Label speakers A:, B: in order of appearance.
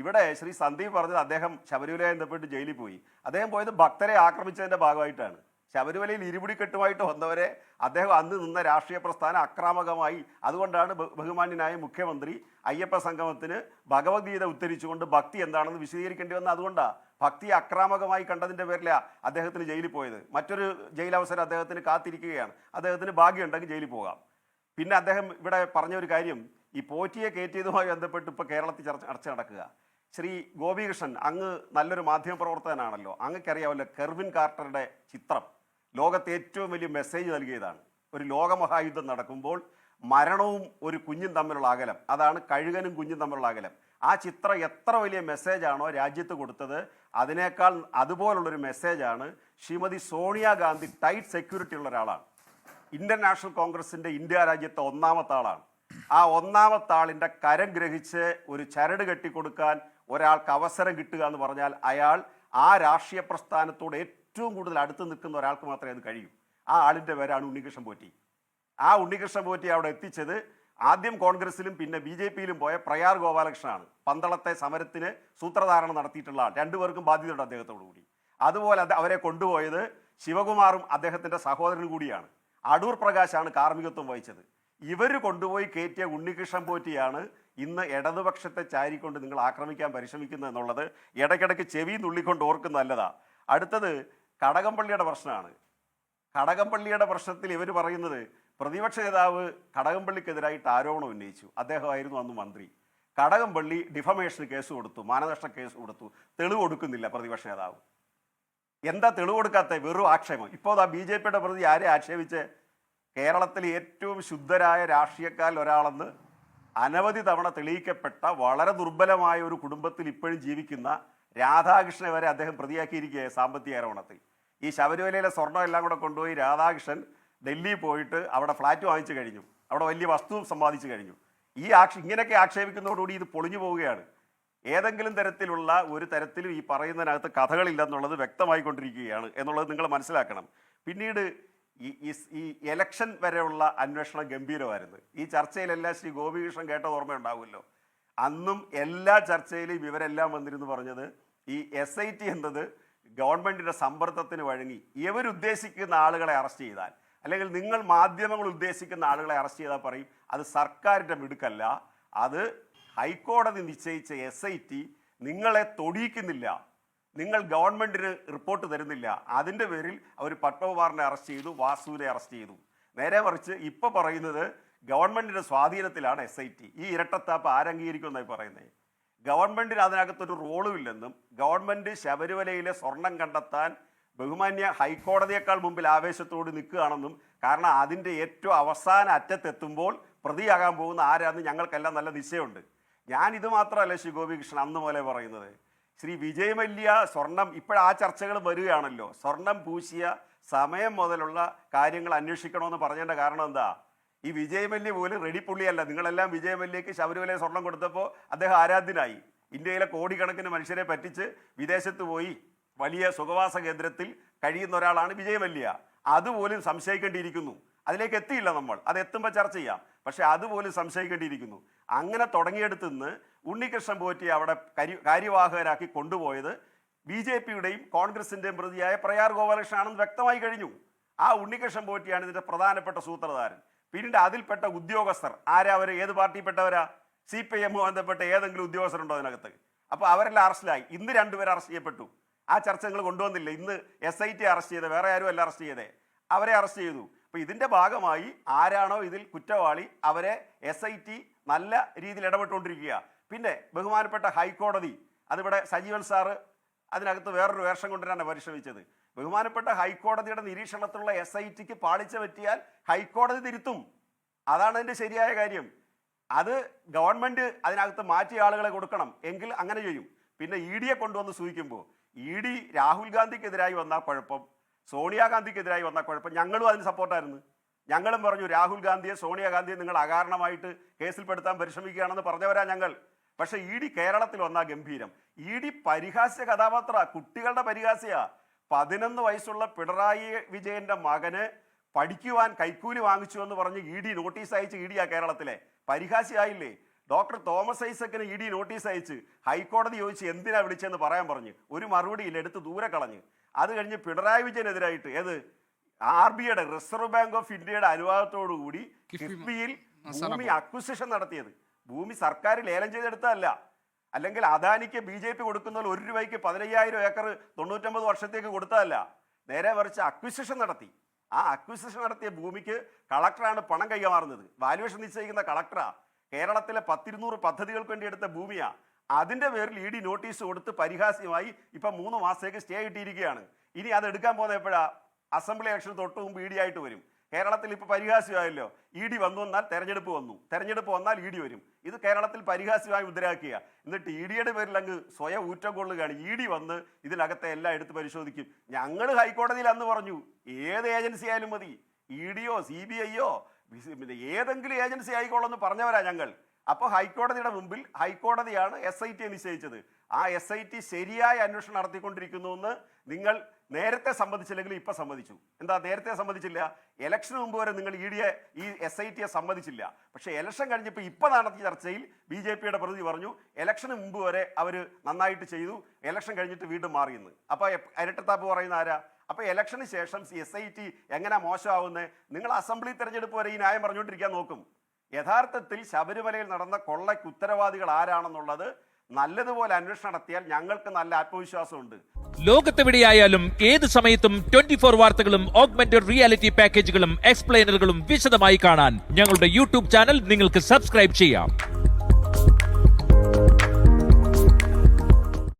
A: ഇവിടെ ശ്രീ സന്ദീപ് പറഞ്ഞത് അദ്ദേഹം ശബരിമലയെ ബന്ധപ്പെട്ട് ജയിലിൽ പോയി. അദ്ദേഹം പോയത് ഭക്തരെ ആക്രമിച്ചതിന്റെ ഭാഗമായിട്ടാണ്. ശബരിമലയിൽ ഇരുപിടിക്കെട്ടുമായിട്ട് വന്നവരെ അദ്ദേഹം അന്ന് നിന്ന രാഷ്ട്രീയ പ്രസ്ഥാനം അക്രാമകമായി. അതുകൊണ്ടാണ് ബഹു- ബഹുമാന്യനായ മുഖ്യമന്ത്രി അയ്യപ്പ സംഗമത്തിന് ഭഗവത്ഗീത ഉദ്ധരിച്ചുകൊണ്ട് ഭക്തി എന്താണെന്ന് വിശദീകരിക്കേണ്ടി വന്ന അതുകൊണ്ടാണ് ഭക്തി അക്രാമകമായി കണ്ടതിന്റെ പേരിലാണ് അദ്ദേഹത്തിന് ജയിലിൽ പോയത്. മറ്റൊരു ജയിലവസരം അദ്ദേഹത്തിന് കാത്തിരിക്കുകയാണ്. അദ്ദേഹത്തിന് ഭാഗ്യമുണ്ടെങ്കിൽ ജയിലിൽ പോകാം. പിന്നെ അദ്ദേഹം ഇവിടെ പറഞ്ഞ ഒരു കാര്യം ഈ പോറ്റിയെ കയറ്റിയതുമായി ബന്ധപ്പെട്ട് ഇപ്പോൾ കേരളത്തിൽ ചർച്ച നടക്കുക. ശ്രീ ഗോപികൃഷ്ണൻ അങ്ങ് നല്ലൊരു മാധ്യമ പ്രവർത്തകനാണല്ലോ അങ്ങക്കറിയാമല്ലോ കെർവിൻ കാർട്ടറുടെ ചിത്രം ലോകത്തെ ഏറ്റവും വലിയ മെസ്സേജ് നൽകിയതാണ്. ഒരു ലോകമഹായുദ്ധം നടക്കുമ്പോൾ മരണവും ഒരു കുഞ്ഞും തമ്മിലുള്ള അകലം അതാണ് കഴുകനും കുഞ്ഞും തമ്മിലുള്ള അകലം. ആ ചിത്രം എത്ര വലിയ മെസ്സേജാണോ രാജ്യത്ത് കൊടുത്തത് അതിനേക്കാൾ അതുപോലുള്ളൊരു മെസ്സേജാണ് ശ്രീമതി സോണിയാഗാന്ധി ടൈറ്റ് സെക്യൂരിറ്റി ഉള്ള ഒരാളാണ്. ഇന്ത്യൻ നാഷണൽ കോൺഗ്രസിന്റെ ഇന്ത്യ രാജ്യത്തെ ഒന്നാമത്തെ ആളാണ് ആ ഒന്നാമത്തെ ആളിന്റെ കരം ഗ്രഹിച്ച് ഒരു ചരട് കെട്ടിക്കൊടുക്കാൻ ഒരാൾക്ക് അവസരം കിട്ടുക എന്ന് പറഞ്ഞാൽ അയാൾ ആ രാഷ്ട്രീയ പ്രസ്ഥാനത്തോട് ഏറ്റവും കൂടുതൽ അടുത്ത് നിൽക്കുന്ന ഒരാൾക്ക് മാത്രമേ അത് കഴിയൂ. ആ ആളിന്റെ പേരാണ് ഉണ്ണികൃഷ്ണൻ പോറ്റി. ആ ഉണ്ണികൃഷ്ണൻ പോറ്റി അവിടെ എത്തിച്ചത് ആദ്യം കോൺഗ്രസിലും പിന്നെ ബി ജെ പിയിലും പോയ പ്രയാർ ഗോപാലകൃഷ്ണനാണ്. പന്തളത്തെ സമരത്തിന് സൂത്രധാരണം നടത്തിയിട്ടുള്ള ആൾ. രണ്ടുപേർക്കും ബാധ്യതയുണ്ട് അദ്ദേഹത്തോടു കൂടി. അതുപോലെ അത് അവരെ കൊണ്ടുപോയത് ശിവകുമാറും അദ്ദേഹത്തിന്റെ സഹോദരനും കൂടിയാണ്. അടൂർ പ്രകാശാണ് കാർമ്മികത്വം വഹിച്ചത്. ഇവർ കൊണ്ടുപോയി കയറ്റിയ ഉണ്ണികൃഷ്ണൻ പോറ്റിയാണ് ഇന്ന് ഇടതുപക്ഷത്തെ ചാരിക്കൊണ്ട് നിങ്ങൾ ആക്രമിക്കാൻ പരിശ്രമിക്കുന്നു എന്നുള്ളത് ഇടയ്ക്കിടയ്ക്ക് ചെവി നുള്ളിക്കൊണ്ട് ഓർക്കുന്ന നല്ലതാ. അടുത്തത് കടകംപള്ളിയുടെ പ്രശ്നമാണ്. കടകംപള്ളിയുടെ പ്രശ്നത്തിൽ ഇവർ പറയുന്നത് പ്രതിപക്ഷ നേതാവ് കടകംപള്ളിക്കെതിരായിട്ട് ആരോപണം ഉന്നയിച്ചു. അദ്ദേഹമായിരുന്നു അന്ന് മന്ത്രി. കടകംപള്ളി ഡിഫമേഷന് കേസ് കൊടുത്തു മാനനഷ്ട കേസ് കൊടുത്തു. തെളിവ് കൊടുക്കുന്നില്ല പ്രതിപക്ഷ നേതാവ്. എന്താ തെളിവ് കൊടുക്കാത്ത വെറും ആക്ഷേപം? ഇപ്പോൾ ആ ബി ജെ പിയുടെ പ്രതി ആരെ ആക്ഷേപിച്ച്? കേരളത്തിലെ ഏറ്റവും ശുദ്ധരായ രാഷ്ട്രീയക്കാരിൽ ഒരാളെന്ന് അനവധി തവണ തെളിയിക്കപ്പെട്ട വളരെ ദുർബലമായ ഒരു കുടുംബത്തിൽ ഇപ്പോഴും ജീവിക്കുന്ന രാധാകൃഷ്ണനെ വരെ അദ്ദേഹം പ്രതിയാക്കിയിരിക്കുക സാമ്പത്തിക ആരോപണത്തിൽ. ഈ ശബരിമലയിലെ സ്വർണം എല്ലാം കൂടെ കൊണ്ടുപോയി രാധാകൃഷ്ണൻ ഡൽഹി പോയിട്ട് അവിടെ ഫ്ലാറ്റ് വാങ്ങിച്ചു കഴിഞ്ഞു. അവിടെ വലിയ വസ്തു സമ്പാദിച്ചു കഴിഞ്ഞു. ഈ ആക്ഷ ഇങ്ങനെയൊക്കെ ആക്ഷേപിക്കുന്നതോടുകൂടി ഇത് പൊളിഞ്ഞു പോവുകയാണ്. ഏതെങ്കിലും തരത്തിലുള്ള ഒരു തരത്തിലും ഈ പറയുന്നതിനകത്ത് കഥകളില്ലെന്നുള്ളത് വ്യക്തമായിക്കൊണ്ടിരിക്കുകയാണ് എന്നുള്ളത് നിങ്ങൾ മനസ്സിലാക്കണം. പിന്നീട് ഈ ഈ- എലക്ഷൻ വരെയുള്ള അന്വേഷണം ഗംഭീരമായിരുന്നു. ഈ ചർച്ചയിലെല്ലാം ശ്രീ ഗോപികൃഷ്ണൻ കേട്ടത് ഓർമ്മയുണ്ടാവുമല്ലോ. അന്നും എല്ലാ ചർച്ചയിലും ഇവരെല്ലാം വന്നിരുന്നു പറഞ്ഞത് ഈ എസ് ഐ ടി എന്നത് ഗവൺമെന്റിന്റെ സമ്മർദ്ദത്തിന് വഴങ്ങി ഇവരുദ്ദേശിക്കുന്ന ആളുകളെ അറസ്റ്റ് ചെയ്താൽ അല്ലെങ്കിൽ നിങ്ങൾ മാധ്യമങ്ങൾ ഉദ്ദേശിക്കുന്ന ആളുകളെ അറസ്റ്റ് ചെയ്താൽ പറയും അത് സർക്കാരിന്റെ മിടുക്കല്ല. അത് ഹൈക്കോടതി നിശ്ചയിച്ച എസ് ഐ ടി നിങ്ങളെ തൊടിയിക്കുന്നില്ല. നിങ്ങൾ ഗവൺമെന്റിന് റിപ്പോർട്ട് തരുന്നില്ല. അതിന്റെ പേരിൽ അവർ പത്മകുമാറിനെ അറസ്റ്റ് ചെയ്തു വാസുവിനെ അറസ്റ്റ് ചെയ്തു. നേരെ മറിച്ച് ഇപ്പൊ പറയുന്നത് ഗവൺമെന്റിന്റെ സ്വാധീനത്തിലാണ് എസ് ഐ ടി ഈ ഇരട്ടത്താപ്പ് ആരംഗീകരിക്കുമെന്നായി പറയുന്നത് ഗവൺമെന്റിന് അതിനകത്തൊരു റോളും ഇല്ലെന്നും ഗവൺമെന്റ് ശബരിമലയിലെ സ്വർണം കണ്ടെത്താൻ ബഹുമാന്യ ഹൈക്കോടതിയേക്കാൾ മുമ്പിൽ ആവേശത്തോട് നിൽക്കുകയാണെന്നും കാരണം അതിന്റെ ഏറ്റവും അവസാന അറ്റത്തെത്തുമ്പോൾ പ്രതിയാകാൻ പോകുന്ന ആരാന്ന് ഞങ്ങൾക്കെല്ലാം നല്ല നിശ്ചയമുണ്ട്. ഞാൻ ഇത് മാത്രമല്ല ശ്രീ ഗോപികൃഷ്ണൻ അന്ന് പോലെ പറയുന്നത്. ശ്രീ വിജയ് മല്യ സ്വർണം ഇപ്പോഴാ ചർച്ചകൾ വരികയാണല്ലോ. സ്വർണം പൂശിയ സമയം മുതലുള്ള കാര്യങ്ങൾ അന്വേഷിക്കണമെന്ന് പറഞ്ഞതിന്റെ കാരണം എന്താ? ഈ വിജയ് മല്യ പോലും റെഡി പുള്ളിയല്ല. നിങ്ങളെല്ലാം വിജയ് മല്യക്ക് ശബരിമല സ്വർണം കൊടുത്തപ്പോൾ അദ്ദേഹം ആരാധ്യനായി. ഇന്ത്യയിലെ കോടിക്കണക്കിന് മനുഷ്യരെ പറ്റിച്ച് വിദേശത്ത് പോയി വലിയ സുഖവാസ കേന്ദ്രത്തിൽ കഴിയുന്ന ഒരാളാണ് വിജയ് മല്യ അതുപോലും സംശയിക്കേണ്ടിയിരിക്കുന്നു. അതിലേക്ക് എത്തിയില്ല നമ്മൾ. അത് എത്തുമ്പോൾ ചർച്ച ചെയ്യാം. പക്ഷെ അതുപോലും സംശയിക്കേണ്ടിയിരിക്കുന്നു. അങ്ങനെ തുടങ്ങിയെടുത്ത് നിന്ന് ഉണ്ണികൃഷ്ണൻ പോറ്റി അവിടെ കരി കാര്യവാഹകരാക്കി കൊണ്ടുപോയത് ബി ജെ പിയുടെയും കോൺഗ്രസിന്റെയും പ്രതിയായ പ്രയാർ ഗോപാലകൃഷ്ണനാണെന്ന് വ്യക്തമായി കഴിഞ്ഞു. ആ ഉണ്ണികൃഷ്ണൻ പോറ്റിയാണ് ഇതിന്റെ പ്രധാനപ്പെട്ട സൂത്രധാരൻ. പിന്നീട് അതിൽപ്പെട്ട ഉദ്യോഗസ്ഥർ ആരാ അവർ ഏത് പാർട്ടിയിൽപ്പെട്ടവരാ? സി പി എമ്മോ ബന്ധപ്പെട്ട ഏതെങ്കിലും ഉദ്യോഗസ്ഥരുണ്ടോ അതിനകത്ത്? അപ്പോൾ അവരെല്ലാം അറസ്റ്റിലായി. ഇന്ന് രണ്ടുപേർ അറസ്റ്റ് ചെയ്യപ്പെട്ടു. ആ ചർച്ച ചർച്ചകൾ കൊണ്ടുവന്നില്ല. ഇന്ന് എസ് ഐ ടി അറസ്റ്റ് ചെയ്തത് വേറെ ആരും അല്ല അറസ്റ്റ് ചെയ്തേ അവരെ അറസ്റ്റ് ചെയ്തു. അപ്പോൾ ഇതിന്റെ ഭാഗമായി ആരാണോ ഇതിൽ കുറ്റവാളി അവരെ എസ് ഐ ടി നല്ല രീതിയിൽ ഇടപെട്ടുകൊണ്ടിരിക്കുക. പിന്നെ ബഹുമാനപ്പെട്ട ഹൈക്കോടതി അതിവിടെ സജീവൻ സാറ് അതിനകത്ത് വേറൊരു വേഷം കൊണ്ടുവരാനാണ് പരിശ്രമിച്ചത്. ബഹുമാനപ്പെട്ട ഹൈക്കോടതിയുടെ നിരീക്ഷണത്തിലുള്ള എസ് ഐ ടിക്ക് പാളിച്ച പറ്റിയാൽ ഹൈക്കോടതി തിരുത്തും. അതാണ് അതിന്റെ ശരിയായ കാര്യം. അത് ഗവൺമെന്റ് അതിനകത്ത് മാറ്റി ആളുകളെ കൊടുക്കണം. എങ്കിൽ അങ്ങനെ ചെയ്യും. പിന്നെ ഇ ഡിയെ കൊണ്ടുവന്ന് സൂചിക്കുമ്പോൾ ഇ ഡി രാഹുൽ ഗാന്ധിക്കെതിരായി വന്ന കുഴപ്പം സോണിയാഗാന്ധിക്കെതിരായി വന്ന കുഴപ്പം. ഞങ്ങളും അതിന് സപ്പോർട്ടായിരുന്നു ഞങ്ങളും പറഞ്ഞു രാഹുൽ ഗാന്ധിയെ സോണിയാഗാന്ധിയെ നിങ്ങൾ അകാരണമായിട്ട് കേസിൽപ്പെടുത്താൻ പരിശ്രമിക്കുകയാണെന്ന് പറഞ്ഞവരാ ഞങ്ങൾ. പക്ഷെ ഇ ഡി കേരളത്തിൽ വന്നാ ഗംഭീരം. ഇ ഡി പരിഹാസ്യ കഥാപാത്ര കുട്ടികളുടെ പരിഹാസ്യ. പതിനൊന്ന് വയസ്സുള്ള പിണറായി വിജയന്റെ മകന് പഠിക്കുവാൻ കൈക്കൂലി വാങ്ങിച്ചു എന്ന് പറഞ്ഞ് ഇ ഡി നോട്ടീസ് അയച്ച് ഇ ഡിയാ കേരളത്തിലെ. പരിഹാസ്യായില്ലേ ഡോക്ടർ തോമസ് ഐസക്കിന് ഇ ഡി നോട്ടീസ് അയച്ച് ഹൈക്കോടതി ചോദിച്ച് എന്തിനാ വിളിച്ചെന്ന് പറയാൻ പറഞ്ഞു. ഒരു മറുപടിയിൽ എടുത്ത് ദൂരെ കളഞ്ഞ്. അത് കഴിഞ്ഞ് പിണറായി വിജയനെതിരായിട്ട് ഏത്? ആർ ബി ഐയുടെ റിസർവ് ബാങ്ക് ഓഫ് ഇന്ത്യയുടെ അനുവാദത്തോടു കൂടി കിഫ്ബിയിൽ ഭൂമി അക്വിസിഷൻ നടത്തിയത്. ഭൂമി സർക്കാർ ലേലം ചെയ്തെടുത്തതല്ല. അല്ലെങ്കിൽ അദാനിക്ക് ബി ജെ പി കൊടുക്കുന്ന ഒരു രൂപയ്ക്ക് പതിനയ്യായിരം ഏക്കർ തൊണ്ണൂറ്റൊമ്പത് വർഷത്തേക്ക് കൊടുത്തതല്ല. നേരെ മറിച്ച് അക്വിസിഷൻ നടത്തി. ആ അക്വിസിഷൻ നടത്തിയ ഭൂമിക്ക് കളക്ടറാണ് പണം കൈമാറുന്നത്. വാല്യുവേഷൻ നിശ്ചയിക്കുന്ന കളക്ടറാ. കേരളത്തിലെ പത്തിരുന്നൂറ് പദ്ധതികൾക്ക് വേണ്ടി എടുത്ത ഭൂമിയാ. അതിന്റെ പേരിൽ ഇ ഡി നോട്ടീസ് കൊടുത്ത് പരിഹാസ്യമായി ഇപ്പൊ മൂന്ന് മാസത്തേക്ക് സ്റ്റേ കിട്ടിയിരിക്കുകയാണ്. ഇനി അത് എടുക്കാൻ പോകുന്ന എപ്പോഴാ? അസംബ്ലി ഇലക്ഷൻ തൊട്ട് മുമ്പ് ഇ ഡി ആയിട്ട് വരും. കേരളത്തിൽ ഇപ്പൊ പരിഹാസ്യമായല്ലോ. ഇ ഡി വന്നു വന്നാൽ തെരഞ്ഞെടുപ്പ് വന്നു. തെരഞ്ഞെടുപ്പ് വന്നാൽ ഇ ഡി വരും. ഇത് കേരളത്തിൽ പരിഹാസ്യമായി മുദ്രാക്കുക എന്നിട്ട് ഇ ഡിയുടെ പേരിൽ അങ്ങ് സ്വയം ഊറ്റം കൊള്ളുകയാണ്. ഇ ഡി വന്ന് ഇതിനകത്തെ എല്ലാം എടുത്ത് പരിശോധിക്കും. ഞങ്ങൾ ഹൈക്കോടതിയിൽ അന്ന് പറഞ്ഞു ഏത് ഏജൻസി ആയാലും മതി. ഇ ഡിയോ സി ബി ഐയോ ഏതെങ്കിലും ഏജൻസി ആയിക്കോളെന്ന് പറഞ്ഞവരാ ഞങ്ങൾ. അപ്പോൾ ഹൈക്കോടതിയുടെ മുമ്പിൽ ഹൈക്കോടതിയാണ് എസ് ഐ ടി നിശ്ചയിച്ചത്. ആ എസ് ഐ ടി ശരിയായ അന്വേഷണം നടത്തിക്കൊണ്ടിരിക്കുന്നു എന്ന് നിങ്ങൾ നേരത്തെ സമ്മതിച്ചില്ലെങ്കിൽ ഇപ്പം സമ്മതിച്ചു. എന്താ നേരത്തെ സമ്മതിച്ചില്ല? ഇലക്ഷന് മുമ്പ് വരെ നിങ്ങൾ ഇ ഡിയെ ഈ എസ് ഐ ടിയെ സമ്മതിച്ചില്ല. പക്ഷേ ഇലക്ഷൻ കഴിഞ്ഞപ്പോൾ ഇപ്പം നടത്തിയ ചർച്ചയിൽ ബി ജെ പിയുടെ പ്രതി പറഞ്ഞു ഇലക്ഷന് മുമ്പ് വരെ അവർ നന്നായിട്ട് ചെയ്തു. ഇലക്ഷൻ കഴിഞ്ഞിട്ട് വീണ്ടും മാറിയെന്ന് അപ്പോൾ ഇരട്ടത്താപ്പ് പറയുന്ന ആരാ? അപ്പോൾ ഇലക്ഷന് ശേഷം എസ് ഐ ടി എങ്ങനെ മോശമാവുന്നത് നിങ്ങൾ അസംബ്ലി തെരഞ്ഞെടുപ്പ് വരെ ഈ ന്യായം പറഞ്ഞുകൊണ്ടിരിക്കാൻ നോക്കും. യഥാർത്ഥത്തിൽ ശബരിമലയിൽ നടന്ന കൊള്ളയ്ക്ക് ഉത്തരവാദികൾ ആരാണെന്നുള്ളത് നല്ലതുപോലെ അന്വേഷണം നടത്തിയാൽ ഞങ്ങൾക്ക് നല്ല ആത്മവിശ്വാസമുണ്ട്.
B: ലോകത്തെവിടെയായാലും ഏത് സമയത്തും ട്വന്റി ഫോർ വാർത്തകളും ഓഗ്മെന്റഡ് റിയാലിറ്റി പാക്കേജുകളും എക്സ്പ്ലെയിനറുകളും വിശദമായി കാണാൻ ഞങ്ങളുടെ യൂട്യൂബ് ചാനൽ നിങ്ങൾക്ക് സബ്സ്ക്രൈബ് ചെയ്യാം.